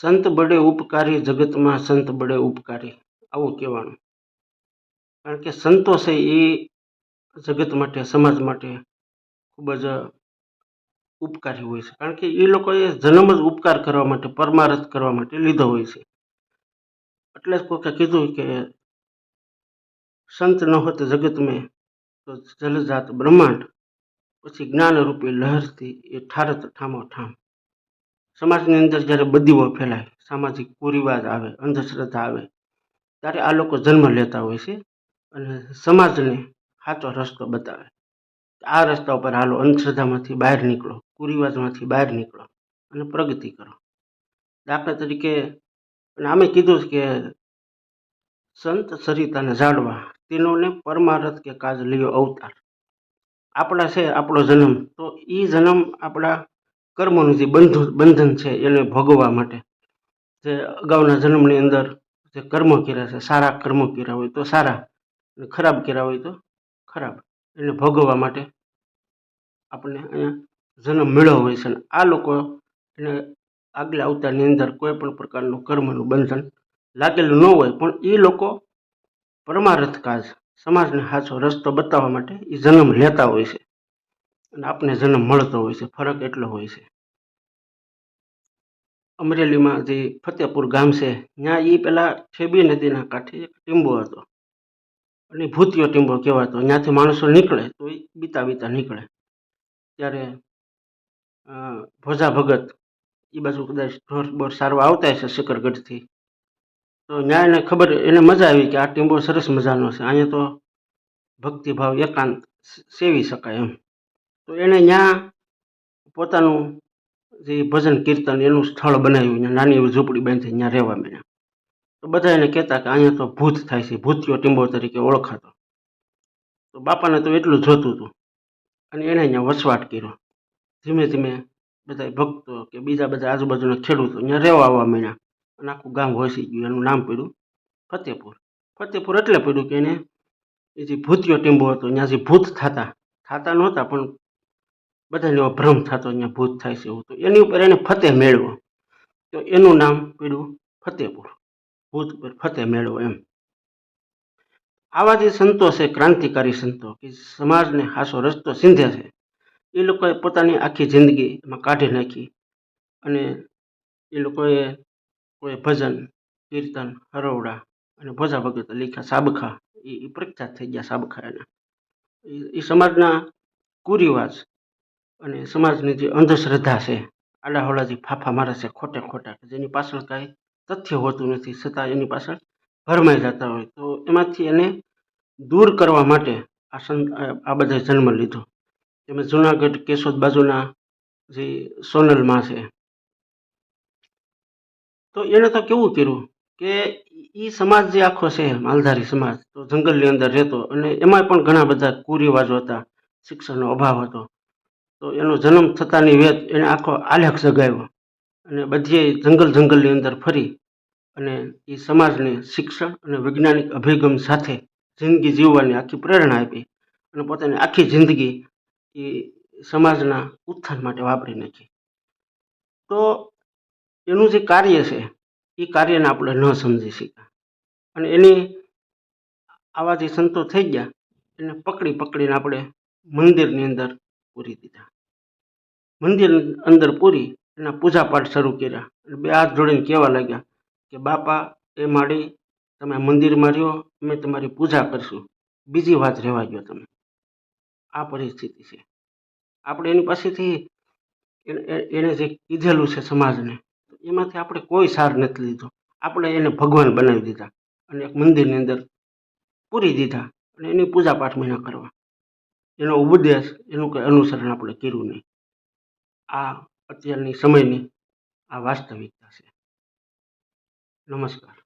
સંત બડે ઉપકારી, જગતમાં સંત બડે ઉપકારી. આવું કહેવાનું. કારણ કે સંતો છે એ જગત માટે, સમાજ માટે ખૂબ જ ઉપકારી હોય છે. કારણ કે એ લોકોએ જન્મ જ ઉપકાર કરવા માટે, પરમારથ કરવા માટે લીધો હોય છે. એટલે જ કોકે કીધું કે સંત ન હોત જગત મેં તો જલજાત બ્રહ્માંડ. પછી જ્ઞાનરૂપી લહેરથી એ ઠારત ઠામો ઠામ સમાજની અંદર જ્યારે બદીઓ ફેલાય, સામાજિક કુરિવાજ આવે, અંધશ્રદ્ધા આવે, ત્યારે આ લોકો જન્મ લેતા હોય છે અને સમાજને સાચો રસ્તો બતાવે. આ રસ્તા ઉપર હાલો અંધશ્રદ્ધામાંથી બહાર નીકળો, કુરિવાજમાંથી બહાર નીકળો અને પ્રગતિ કરો. દાખલા તરીકે, અને અમે કીધું કે સંત સરિતાને જાળવા તેનોને પરમારથ કે કાજ લ્યો અવતાર. આપણા છે આપણો જન્મ, તો એ જન્મ આપણા કર્મોનું જે બંધુ, બંધન છે એને ભોગવવા માટે. જે અગાઉના જન્મની અંદર જે કર્મ કર્યા છે, સારા કર્મ કર્યા હોય તો સારા અને ખરાબ કર્યા હોય તો ખરાબ. એને ભોગવવા માટે આપણને અહીંયા જન્મ મેળવ્યો હોય છે. અને આ લોકો એને આગલા અવતારની અંદર કોઈ પણ પ્રકારનું કર્મનું બંધન લાગેલું ન હોય, પણ એ લોકો પરમાર્થ કાજ સમાજને સાચો રસ્તો બતાવવા માટે એ જન્મ લેતા હોય છે. અને આપને જન્મ મળતો હોય છે, ફરક એટલો હોય છે. અમરેલીમાં જે ફતેપુર ગામ છે, ત્યાં એ પેલા છેબી નદીના કાંઠે એક ટીંબો હતો. અને ભૂતિયો ટીંબો કહેવાતો. ત્યાંથી માણસો નીકળે તો એ બીતા બીતા નીકળે. ત્યારે ભોજા ભગત એ બાજુ કદાચ ઢોર બોર સારવા આવતા હશે શિકરગઢથી તો ત્યાં એને ખબર, એને મજા આવી કે આ ટીંબો સરસ મજાનો છે. અહીંયા તો ભક્તિભાવ એકાંત સેવી શકાય એમ. તો એણે ત્યાં પોતાનું જે ભજન કીર્તન એનું સ્થળ બનાવ્યું ત્યાં નાની એવી ઝૂંપડી બાંધી ત્યાં રહેવા માંડ્યા. તો બધા એને કહેતા કે અહીંયા તો ભૂત થાય છે, ભૂતિયો ટીંબો તરીકે ઓળખાતો. તો બાપાને તો એટલું જોતું હતું. અને એણે અહીંયા વસવાટ કર્યો. ધીમે ધીમે બધા ભક્તો કે બીજા બધા આજુબાજુના ખેડૂતો અહીંયા રહેવા આવવા માંડ્યા. અને આખું ગામ વસી ગયું, એનું નામ પડ્યું ફતેપુર. ફતેપુર એટલે પડ્યું કે એને એ જે ભૂતિયો ટીંબો હતો ત્યાં જે ભૂત થતા. થતા નહોતા, પણ બધાને એવો ભ્રમ થતો અહીંયા ભૂત થાય છે એવું. તો એની ઉપર એને ફતેહ મેળવો. તો એનું નામ પડ્યું ફતેપુર ભૂત ઉપર ફતેહ મેળવો એમ. આવા જે સંતો છે, ક્રાંતિકારી સંતો, કે સમાજને હાસો રસ્તો સિંધે છે, એ લોકોએ પોતાની આખી જિંદગી એમાં કાઢી નાખી અને એ લોકોએ કોઈ ભજન, કીર્તન, હરોવડા અને ભોજા ભગત લીખ્યા, સાબખા, એ પ્રખ્યાત થઈ ગયા સાબખા એના. એ સમાજના કુરિવાજ અને સમાજની જે અંધશ્રદ્ધા છે આડાહોડા જે ફાફા મારે છે ખોટે ખોટા જેની પાછળ કાંઈ તથ્ય હોતું નથી, છતાં એની પાછળ ભરમાઈ જતા હોય. તો એમાંથી એને દૂર કરવા માટે આ સં, આ બધાએ જન્મ લીધો. તેમજ જુનાગઢ કેશોદ બાજુના જે સોનલમાં છે. તો એણે તો કેવું કર્યું કે એ સમાજ જે આખો છે, માલધારી સમાજ, તો જંગલની અંદર રહેતો અને એમાં પણ ઘણા બધા કુરિવાજો હતા, શિક્ષણનો અભાવ હતો. તો એનો જન્મ થતાની વેત એને આખો આલેખ જગાવ્યો અને બધીએ જંગલ જંગલની અંદર ફરી અને એ સમાજને શિક્ષણ અને વૈજ્ઞાનિક અભિગમ સાથે જિંદગી જીવવાની આખી પ્રેરણા આપી અને પોતાની આખી જિંદગી એ સમાજના ઉત્થાન માટે વાપરી નાખી. તો એનું જે કાર્ય છે, એ કાર્યને આપણે ન સમજી શક્યા. અને એની આવા જે સંતો થઈ ગયા, એને પકડી પકડીને આપણે મંદિરની અંદર પૂરી દીધા. મંદિર અંદર પૂરી એના પૂજાપાઠ શરૂ કર્યા અને બે હાથ જોડીને કહેવા લાગ્યા કે, બાપા, એ માડી તમે મંદિરમાં રહ્યો, અમે તમારી પૂજા કરશું. બીજી વાત રહેવા ગયો તમે. આ પરિસ્થિતિ છે. આપણે એની પાસેથી એણે જે કીધેલું છે સમાજને એમાંથી આપણે કોઈ સાર નથી લીધો. આપણે એને ભગવાન બનાવી દીધા અને એક મંદિરની અંદર પૂરી દીધા અને એની પૂજા પાઠ મહિના કરવા. એનો ઉપદેશ એનું કંઈ અનુસરણ આપણે કર્યું નહીં. આ અત્યારની સમયની આ વાસ્તવિકતા છે. નમસ્કાર.